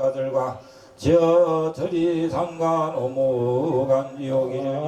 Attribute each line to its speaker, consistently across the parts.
Speaker 1: 상가들과 저들이 상간 오무간 지옥이냐?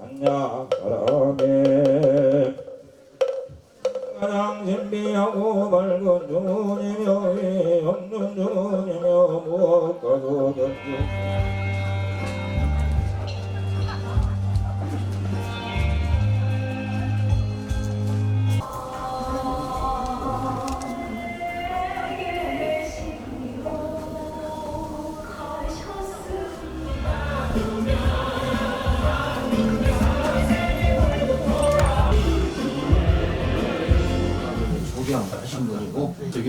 Speaker 1: 반야 바람에. 가장 신비하고 밝은 주님여 이 없는 주님여 무엇과도 던져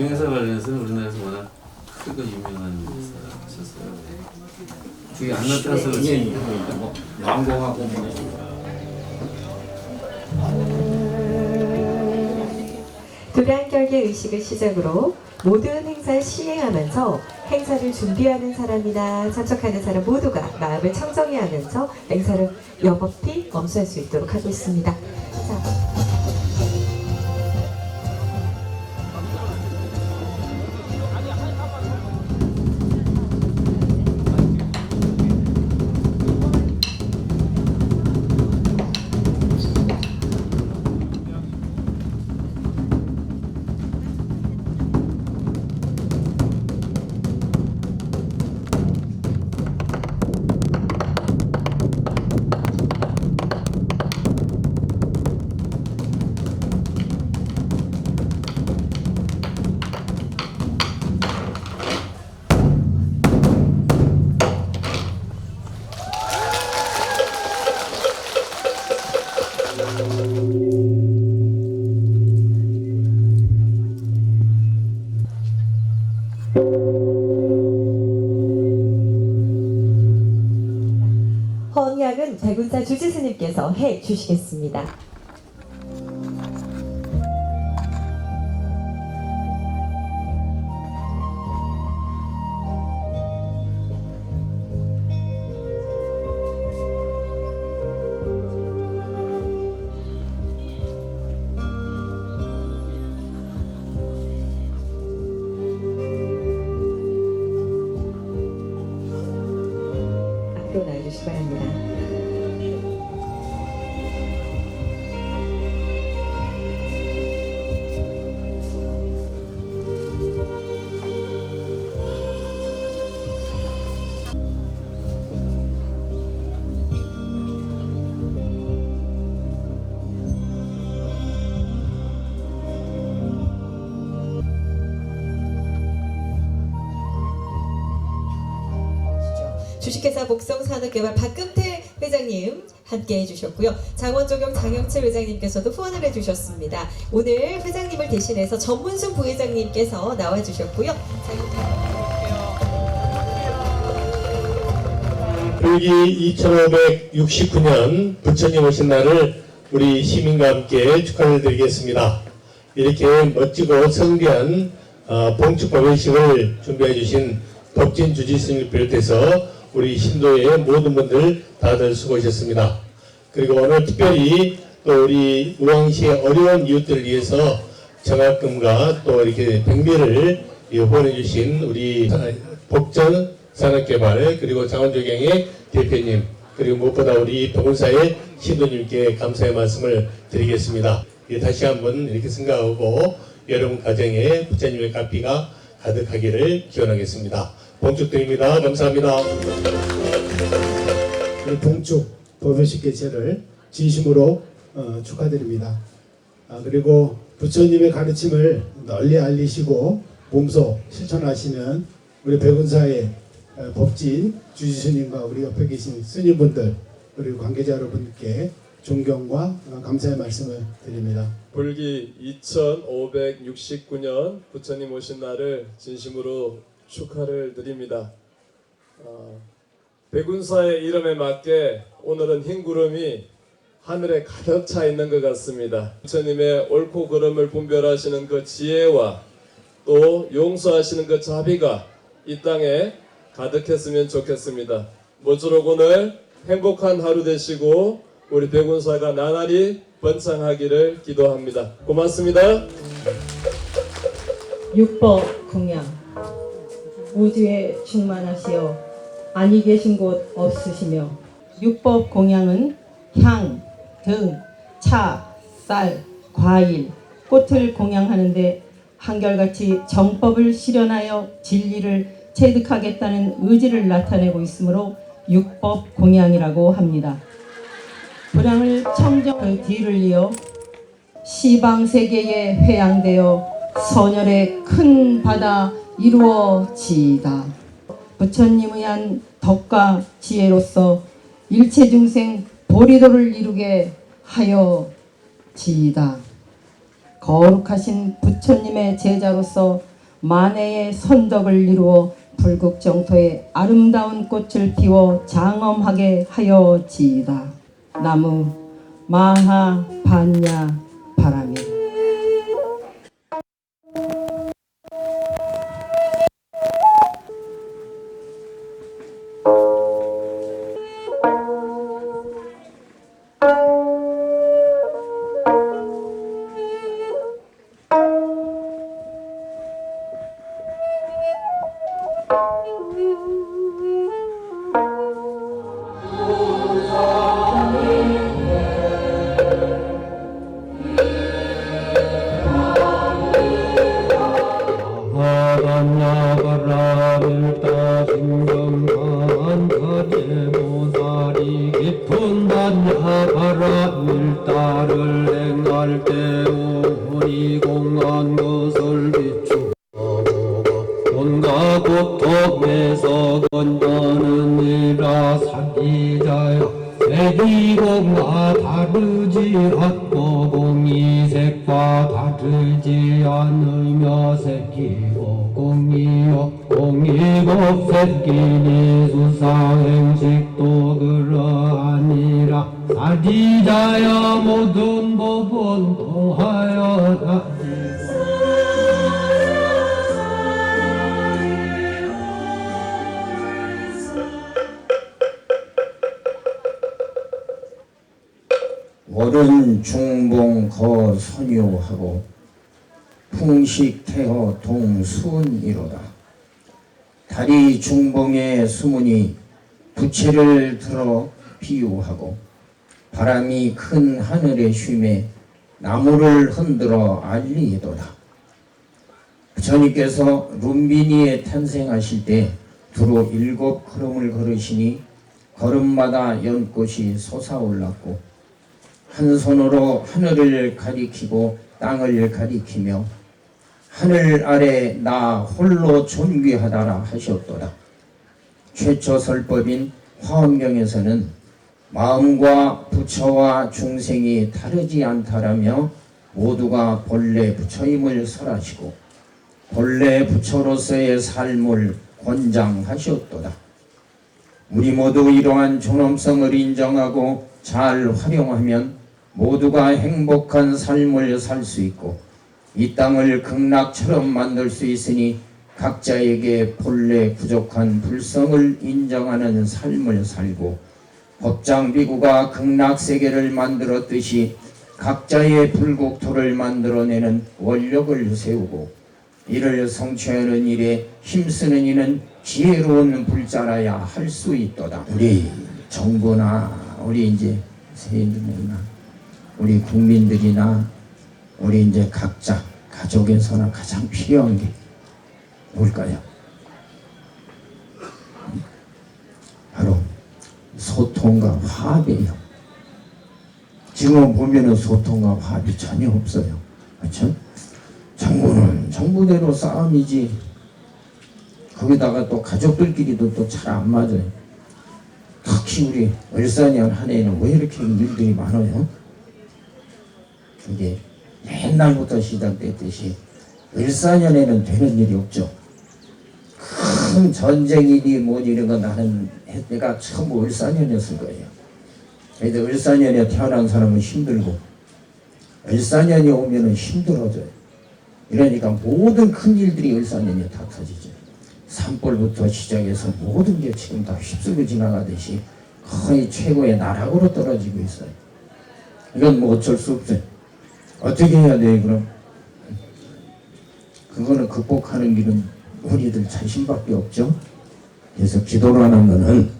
Speaker 2: 적용해서 관련해서는 우리나라에서 워낙 크고 유명한 사셨어요. 그게 안 나타나서 그렇지.
Speaker 3: 뭐 광고하고 뭐
Speaker 4: 두량결계 의식을 시작으로 모든 행사를 시행하면서 행사를 준비하는 사람이나 참석하는 사람 모두가 마음을 청정히 하면서 행사를 영업히 검수할 수 있도록 하고 있습니다. 자, 헌약은 백운사 주지스님께서 해 주시겠습니다. 주식회사 복성산업개발 박금태 회장님 함께 해주셨고요. 장원조경 장영철 회장님께서도 후원을 해주셨습니다. 오늘 회장님을 대신해서 전문순 부회장님께서 나와주셨고요.
Speaker 5: 불기 2569년 부처님 오신 날을 우리 시민과 함께 축하드리겠습니다. 이렇게 멋지고 성대한 어, 봉축 법회식을 준비해 주신 법진 주지스님을 비롯해서 우리 신도의 모든 분들 다들 수고하셨습니다. 그리고 오늘 특별히 또 우리 우왕시의 어려운 이웃들을 위해서 정학금과 또 이렇게 백미를 후원해 주신 우리 복전 산업개발 그리고 장원조경의 대표님 그리고 무엇보다 우리 병원사의 신도님께 감사의 말씀을 드리겠습니다. 예, 다시 한번 이렇게 생각하고 여러분 가정에 부처님의 가피가 가득하기를 기원하겠습니다. 봉축드립니다. 감사합니다.
Speaker 6: 이 봉축 법요식 개최를 진심으로 어, 축하드립니다. 아, 그리고 부처님의 가르침을 널리 알리시고 몸소 실천하시는 우리 백운사의 어, 법진 주지스님과 우리 옆에 계신 스님분들 그리고 관계자 여러분께 존경과 어, 감사의 말씀을 드립니다.
Speaker 7: 불기 2569년 부처님 오신 날을 진심으로 축하를 드립니다. 어, 백운사의 이름에 맞게 오늘은 흰 구름이 하늘에 가득 차 있는 것 같습니다. 부처님의 옳고 그름을 분별하시는 그 지혜와 또 용서하시는 그 자비가 이 땅에 가득했으면 좋겠습니다. 모쪼록 오늘 행복한 하루 되시고 우리 백운사가 나날이 번창하기를 기도합니다. 고맙습니다.
Speaker 4: 육법 공양
Speaker 8: 우주에 충만하시어 아니 계신 곳 없으시며 육법 공양은 향, 등, 차, 쌀, 과일, 꽃을 공양하는데 한결같이 정법을 실현하여 진리를 체득하겠다는 의지를 나타내고 있으므로 육법 공양이라고 합니다. 불량을 청정의 뒤를 이어 시방 세계에 회양되어 선열의 큰 바다 이루어지이다. 부처님의 한 덕과 지혜로서 일체 중생 보리도를 이루게 하여 지이다. 거룩하신 부처님의 제자로서 만해의 선덕을 이루어 불국 정토에 아름다운 꽃을 피워 장엄하게 하여 지이다. 나무 마하 반야 바람이
Speaker 9: 이라 사기자여 세기공과 다르지 않고 공이 색과 다르지 않으며 새끼고 공이요 공이고 새끼니 수상행식도 그러하니라. 사기자여 모든
Speaker 1: 월은 중봉 거 선유하고 풍식 태허 동순이로다. 달이 중봉에 수문이 부채를 들어 비유하고 바람이 큰 하늘의 쉼에 나무를 흔들어 알리도다. 부처님께서 룸비니에 탄생하실 때 두루 일곱 걸음을 걸으시니 걸음마다 연꽃이 솟아올랐고 한 손으로 하늘을 가리키고 땅을 가리키며 하늘 아래 나 홀로 존귀하다라 하셨도다. 최초 설법인 화엄경에서는 마음과 부처와 중생이 다르지 않다라며 모두가 본래 부처임을 설하시고 본래 부처로서의 삶을 권장하셨도다. 우리 모두 이러한 존엄성을 인정하고 잘 활용하면 모두가 행복한 삶을 살 수 있고 이 땅을 극락처럼 만들 수 있으니 각자에게 본래 부족한 불성을 인정하는 삶을 살고 법장비구가 극락세계를 만들었듯이 각자의 불국토를 만들어내는 원력을 세우고 이를 성취하는 일에 힘쓰는 이는 지혜로운 불자라야 할 수 있도다. 우리 정부나 우리 이제 세인들이나 우리 국민들이나 우리 이제 각자 가족에서나 가장 필요한 게 뭘까요? 바로 소통과 화합이에요. 지금 보면은 소통과 화합이 전혀 없어요. 그렇죠? 정부는 정부대로 싸움이지. 거기다가 또 가족들끼리도 또 잘 안 맞아요. 특히 우리 을사년 한 해는 왜 이렇게 일들이 많아요? 이게 옛날부터 시작됐듯이 을사년에는 되는 일이 없죠. 큰 전쟁이니 뭐니 거 나는 내가 처음 을사년이었을 거예요. 그래도 을사년에 태어난 사람은 힘들고 을사년이 오면은 힘들어져요. 이러니까 모든 큰 일들이 을사년에 다 터지죠. 산불부터 시작해서 모든 게 지금 다 휩쓸고 지나가듯이 거의 최고의 나락으로 떨어지고 있어요. 이건 뭐 어쩔 수 없어요. 어떻게 해야 돼 그럼? 그거는 극복하는 길은 우리들 자신밖에 없죠. 그래서 기도를 하는 거는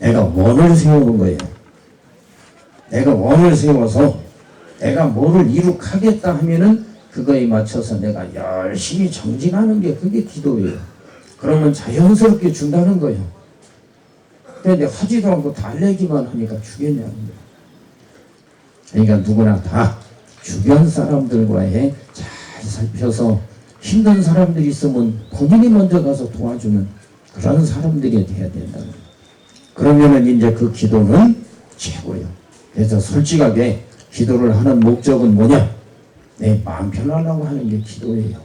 Speaker 1: 내가 원을 세우는 거예요. 내가 원을 세워서 내가 뭐를 이룩하겠다 하면은 그거에 맞춰서 내가 열심히 정진하는 게 그게 기도예요. 그러면 자연스럽게 준다는 거예요. 근데 하지도 않고 달래기만 하니까 주겠냐는 거예요. 그러니까 누구나 다 주변 사람들과의 잘 살펴서 힘든 사람들이 있으면 본인이 먼저 가서 도와주는 그런 사람들이 돼야 거예요. 그러면은 이제 그 기도는 최고예요. 그래서 솔직하게 기도를 하는 목적은 뭐냐? 내 마음 편하려고 하는 게 기도예요.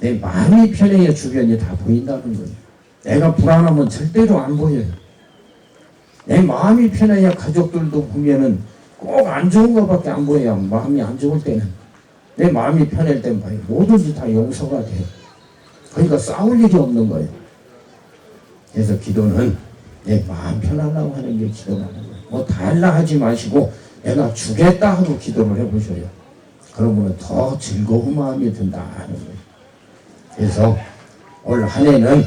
Speaker 1: 내 마음이 편해야 주변이 다 보인다는 거예요. 내가 불안하면 절대로 안 보여요. 내 마음이 편해야 가족들도 보면은 꼭 안 좋은 것밖에 안 보여요. 마음이 안 좋을 때는. 내 마음이 편할 땐 봐요. 뭐든지 다 용서가 돼요. 그러니까 싸울 일이 없는 거예요. 그래서 기도는 내 마음 편하려고 하는 게 기도라는 거예요. 뭐 달라 하지 마시고 내가 주겠다 하고 기도를 해보셔요. 그러면 더 즐거운 마음이 든다 하는 거예요. 그래서 올 한 해는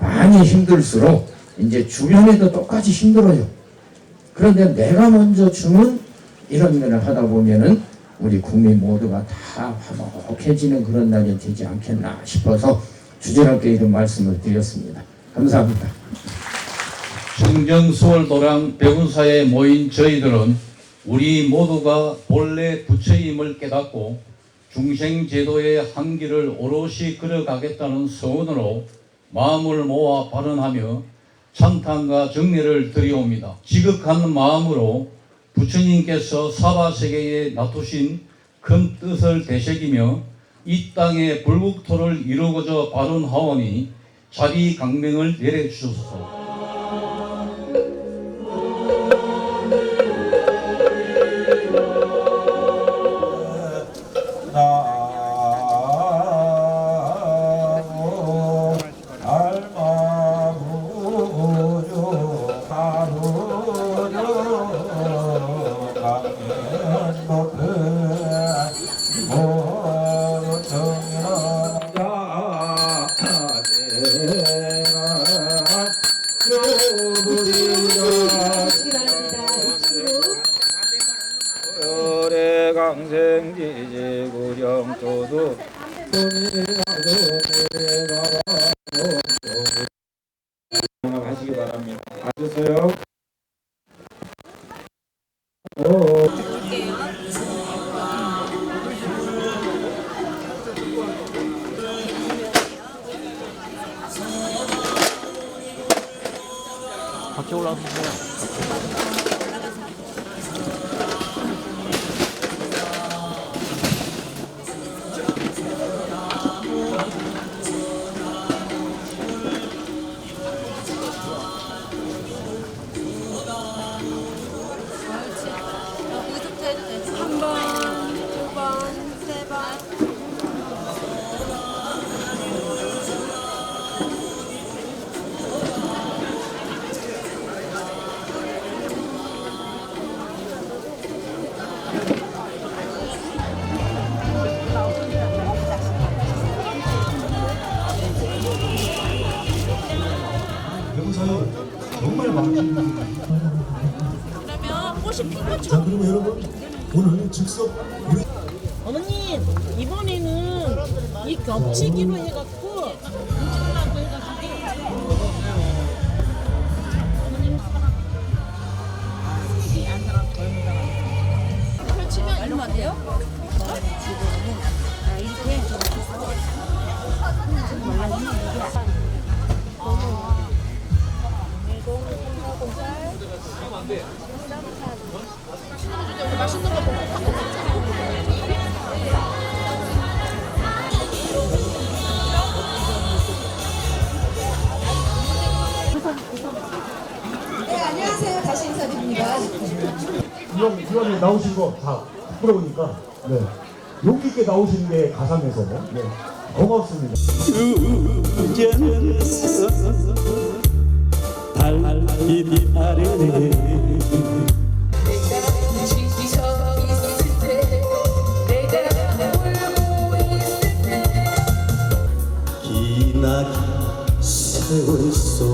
Speaker 1: 많이 힘들수록 이제 주변에도 똑같이 힘들어요. 그런데 내가 먼저 주는 이런 일을 하다 보면은 우리 국민 모두가 다 화목해지는 그런 날이 되지 않겠나 싶어서 주제롭게 이런 말씀을 드렸습니다. 감사합니다.
Speaker 9: 청정 수월도량 백운사에 모인 저희들은 우리 모두가 본래 부처임을 깨닫고 중생제도의 한길을 오롯이 걸어가겠다는 소원으로 마음을 모아 발언하며 찬탄과 정례를 드리옵니다. 지극한 마음으로 부처님께서 사바세계에 놔두신 큰 뜻을 되새기며 이 땅의 불국토를 이루고자 발언하오니 자비 강명을 내려주소서.
Speaker 3: 열의 강생지지 구령도도 하시기 바랍니다. 앉으세요.
Speaker 10: 여기서
Speaker 6: 정말 많은
Speaker 10: 그러면 꽃이 핀 것처럼.
Speaker 6: 자 그러면 여러분 오늘 즉석 우리
Speaker 11: 어머님 이번에는 이 겹치기로 해갖
Speaker 10: 펼치면 얼마 돼요? 맛있는 거 먹고
Speaker 4: 네, 안녕하세요. 다시 인사드립니다.
Speaker 6: 이왕 이왕에 나오신 거 다 부끄러우니까 네. 용기 있게 나오시는 게 가상에서. 네. 고맙습니다.
Speaker 10: 빛나기 세월 속에